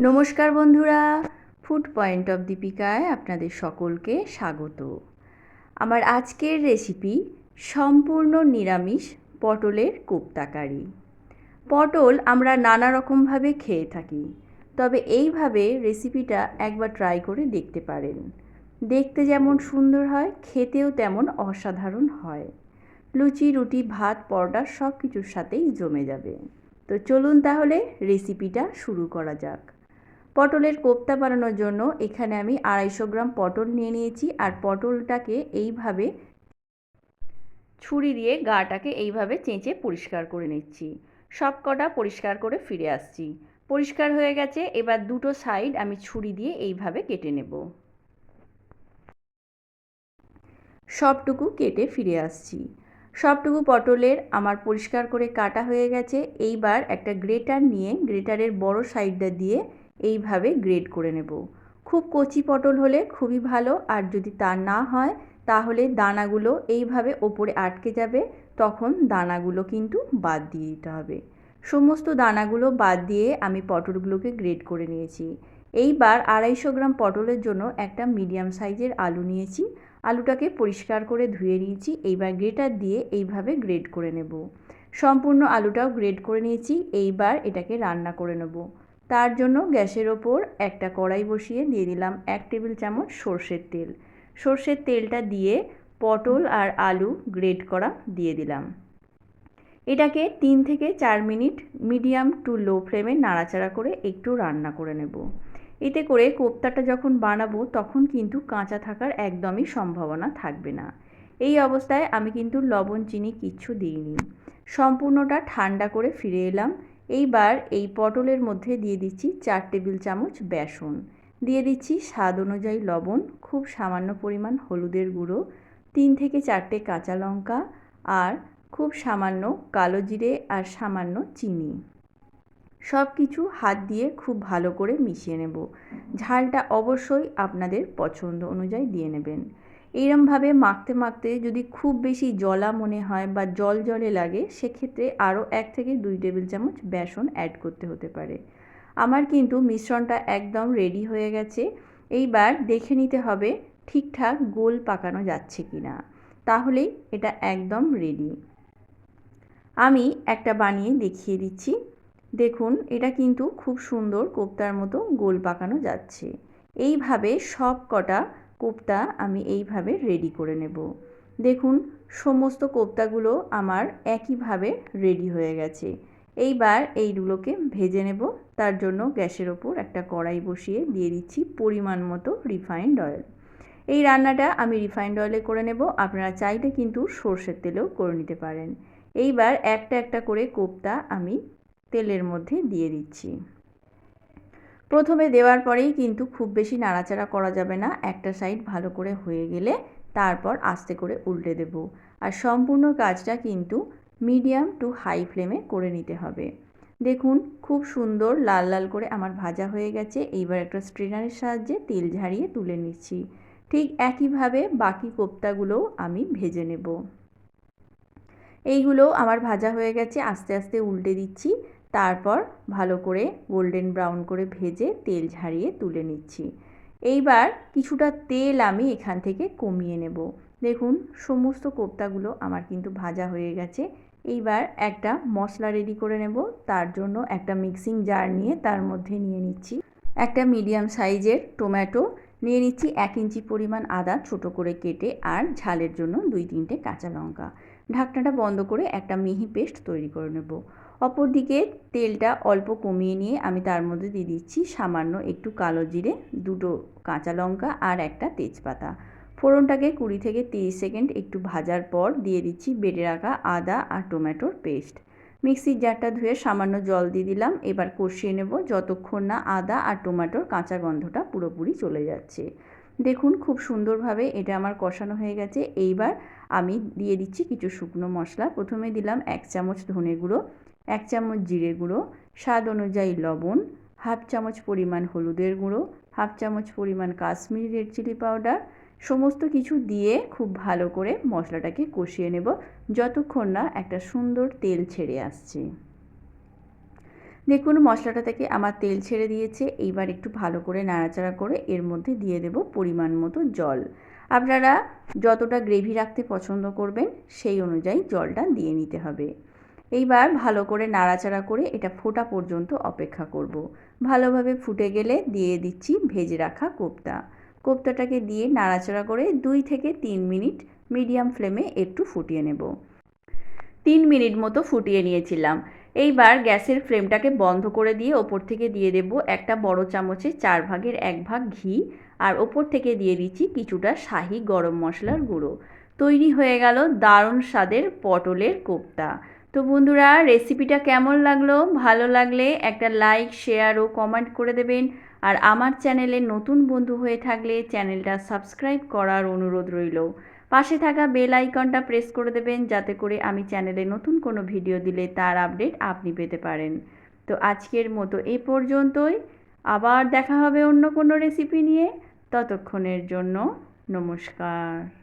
নমস্কার বন্ধুরা food point of দীপিকায় আপনাদের সকলকে স্বাগত। আমার আজকের রেসিপি সম্পূর্ণ নিরামিষ পটলের কোপ্তাকারি। পটল আমরা নানা রকমভাবে খেয়ে থাকি, তবে এইভাবে রেসিপিটা একবার ট্রাই করে দেখতে পারেন। দেখতে যেমন সুন্দর হয়, খেতেও তেমন অসাধারণ হয়। লুচি, রুটি, ভাত, পরোটা সব কিছুর সাথেই জমে যাবে। তো চলুন তাহলে রেসিপিটা শুরু করা যাক। পটলের কোপ্তা বানানোর জন্য এখানে আমি আড়াইশো গ্রাম পটল নিয়ে নিয়েছি। আর পটলটাকে এইভাবে ছুরি দিয়ে গাটাকে এইভাবে চেঁচে পরিষ্কার করে নিচ্ছি। সব কটা পরিষ্কার করে ফিরে আসছি। পরিষ্কার হয়ে গেছে। এবার দুটো সাইড আমি ছুরি দিয়ে এইভাবে কেটে নেব। সবটুকু কেটে ফিরে আসছি। সবটুকু পটলের আমার পরিষ্কার করে কাটা হয়ে গেছে। এইবার একটা গ্রেটার নিয়ে গ্রেটারের বড় সাইডটা দিয়ে এইভাবে গ্রেড করে নেব। খুব কচি পটল হলে খুবই ভালো, আর যদি তা না হয়, তাহলে দানাগুলো এইভাবে ওপরে আটকে যাবে, তখন দানাগুলো কিন্তু বাদ দিয়ে দিতে হবে। সমস্ত দানাগুলো বাদ দিয়ে আমি পটলগুলোকে গ্রেড করে নিয়েছি। এইবার আড়াইশো গ্রাম পটলের জন্য একটা মিডিয়াম সাইজের আলু নিয়েছি। আলুটাকে পরিষ্কার করে ধুয়ে নিয়েছি, এইবার গ্রেটার দিয়ে এইভাবে গ্রেড করে নেব। সম্পূর্ণ আলুটাও গ্রেড করে নিয়েছি, এইবার এটাকে রান্না করে নেব। তার জন্য গ্যাসের ওপর একটা কড়াই বসিয়ে দিয়ে দিলাম এক টেবিল চামচ সর্ষের তেল। সর্ষের তেলটা দিয়ে পটল আর আলু গ্রেড করা দিয়ে দিলাম। এটাকে তিন থেকে চার মিনিট মিডিয়াম টু লো ফ্লেমে নাড়াচাড়া করে একটু রান্না করে নেব। এতে করে কোপ্তাটা যখন বানাবো তখন কিন্তু কাঁচা থাকার একদমই সম্ভাবনা থাকবে না। এই অবস্থায় আমি কিন্তু লবণ, চিনি কিচ্ছু দিইনি। সম্পূর্ণটা ঠান্ডা করে ফিরে এলাম। এইবার এই পটলের মধ্যে দিয়ে দিচ্ছি চার টেবিল চামচ বেসন। দিয়ে দিচ্ছি স্বাদ অনুযায়ী লবণ, খুব সামান্য পরিমাণ হলুদের গুঁড়ো, তিন থেকে চারটে কাঁচা লঙ্কা আর খুব সামান্য কালো জিরে আর সামান্য চিনি। সব কিছু হাত দিয়ে খুব ভালো করে মিশিয়ে নেব। ঝালটা অবশ্যই আপনাদের পছন্দ অনুযায়ী দিয়ে নেবেন। এইরমভাবে মাখতে মাখতে যদি খুব বেশি জলা মনে হয় বা জল জলে লাগে, সেক্ষেত্রে আরও এক থেকে দুই টেবিল চামচ বেসন অ্যাড করতে হতে পারে। আমার কিন্তু মিশ্রণটা একদম রেডি হয়ে গেছে। এইবার দেখে নিতে হবে ঠিকঠাক গোল পাকানো যাচ্ছে কি না তাহলেই এটা একদম রেডি। আমি একটা বানিয়ে দেখিয়ে দিচ্ছি। দেখুন, এটা কিন্তু খুব সুন্দর কোপ্তার মতো গোল পাকানো যাচ্ছে। এইভাবে সব কটা কোপ্তা আমি এইভাবে রেডি করে নেব। দেখুন, সমস্ত কোপ্তাগুলো আমার একইভাবে রেডি হয়ে গেছে। এইবার এইগুলোকে ভেজে নেব। তার জন্য গ্যাসের ওপর একটা কড়াই বসিয়ে দিয়ে দিচ্ছি পরিমাণ মতো রিফাইন্ড অয়েল এই রান্নাটা আমি রিফাইন্ড অয়েলে করে নেব। আপনারা চাইলে কিন্তু সর্ষের তেলেও করে নিতে পারেন। এইবার একটা একটা করে কোপ্তা আমি তেলের মধ্যে দিয়ে দিচ্ছি। প্রথমে দেওয়ার পরেই কিন্তু খুব বেশি নাড়াচাড়া করা যাবে না। একটা সাইড ভালো করে হয়ে গেলে তারপর আস্তে করে উল্টে দেব। আর সম্পূর্ণ কাজটা কিন্তু মিডিয়াম টু হাই ফ্লেমে করে নিতে হবে। দেখুন, খুব সুন্দর লাল লাল করে আমার ভাজা হয়ে গেছে। এইবার একটা স্ট্রেনারের সাহায্যে তেল ঝারিয়ে তুলে নিচ্ছি। ঠিক একইভাবে বাকি কোপ্তাগুলোও আমি ভেজে নেব। এইগুলো আমার ভাজা হয়ে গেছে, আস্তে আস্তে উল্টে দিচ্ছি। তারপর ভালো করে গোল্ডেন ব্রাউন করে ভেজে তেল ঝারিয়ে তুলে নিচ্ছি। এইবার কিছুটা তেল আমি এখান থেকে কমিয়ে নেব। দেখুন, সমস্ত কোপ্তাগুলো আমার কিন্তু ভাজা হয়ে গেছে। এইবার একটা মশলা রেডি করে নেব। তার জন্য একটা মিক্সিং জার নিয়ে তার মধ্যে নিয়ে নিচ্ছি। একটা মিডিয়াম সাইজের টমেটো নিয়ে নিচ্ছি এক ইঞ্চি পরিমাণ আদা ছোট করে কেটে আর ঝালের জন্য দুই তিনটে কাঁচা লঙ্কা। ঢাকনাটা বন্ধ করে একটা মিহি পেস্ট তৈরি করে নেব। অপরদিকে তেলটা অল্প কমিয়ে নিয়ে আমি তার মধ্যে দিয়ে দিচ্ছি সামান্য একটু কালো জিরে, দুটো কাঁচা লঙ্কা আর একটা তেজপাতা। ফোড়নটাকে কুড়ি থেকে তিরিশ সেকেন্ড একটু ভাজার পর দিয়ে দিচ্ছি বেটে রাখা আদা আর টমেটোর পেস্ট। মিক্সির জারটা ধুয়ে সামান্য জল দিয়ে দিলাম, এবার কষিয়ে নেব যতক্ষণ না আদা আর টমেটোর কাঁচা গন্ধটা পুরোপুরি চলে যাচ্ছে। দেখুন খুব সুন্দরভাবে এটা আমার কষানো হয়ে গেছে, এইবার আমি দিয়ে দিচ্ছি কিছু শুকনো মশলা। প্রথমে দিলাম এক চামচ ধনে গুঁড়ো এক চামচ জিরে গুঁড়ো, স্বাদ অনুযায়ী লবণ, হাফ চামচ পরিমাণ হলুদের গুঁড়ো, হাফ চামচ পরিমাণ কাশ্মীরি রেড চিলি পাউডার, সমস্ত কিছু দিয়ে খুব ভালো করে মশলাটাকে কষিয়ে নেব যতক্ষণ না একটা সুন্দর তেল ছেড়ে আসছে। দেখুন মশলাটা থেকে আমার তেল ছেড়ে দিয়েছে, এইবার একটু ভালো করে নাড়াচাড়া করে এর মধ্যে দিয়ে দেব পরিমাণ মতো জল। আপনারা যতটা গ্রেভি রাখতে পছন্দ করবেন, সেই অনুযায়ী জলটা দিয়ে নিতে হবে। এইবার ভালো করে নাড়াচাড়া করে এটা ফোটা পর্যন্ত অপেক্ষা করব। ভালোভাবে ফুটে গেলে দিয়ে দিচ্ছি ভেজে রাখা কোপ্তা। কোপ্তাটাকে দিয়ে নাড়াচাড়া করে দুই থেকে তিন মিনিট মিডিয়াম ফ্লেমে একটু ফুটিয়ে নেব। তিন মিনিট মতো ফুটিয়ে নিয়েছিলাম। এইবার গ্যাসের ফ্লেমটাকে বন্ধ করে দিয়ে ওপর থেকে দিয়ে দেব একটা বড় চামচে চার ভাগের এক ভাগ ঘি আর ওপর থেকে দিয়ে দিচ্ছি কিছুটা শাহি গরম মশলার গুঁড়ো। তৈরি হয়ে গেল দারুণ স্বাদের পটলের কোপ্তা। তো বন্ধুরা রেসিপিটা কেমন লাগল? ভালো লাগলে একটা লাইক শেয়ার ও কমেন্ট করে দেবেন। আর আমার চ্যানেলে নতুন বন্ধু হয়ে থাকলে চ্যানেলটা সাবস্ক্রাইব করার অনুরোধ রইল। পাশে থাকা বেল আইকনটা প্রেস করে দেবেন, যাতে করে আমি চ্যানেলে নতুন কোনো ভিডিও দিলে তার আপডেট আপনি পেতে পারেন। তো আজকের মতো এ পর্যন্তই। আবার দেখা হবে অন্য কোনো রেসিপি নিয়ে। ততক্ষণের জন্য নমস্কার।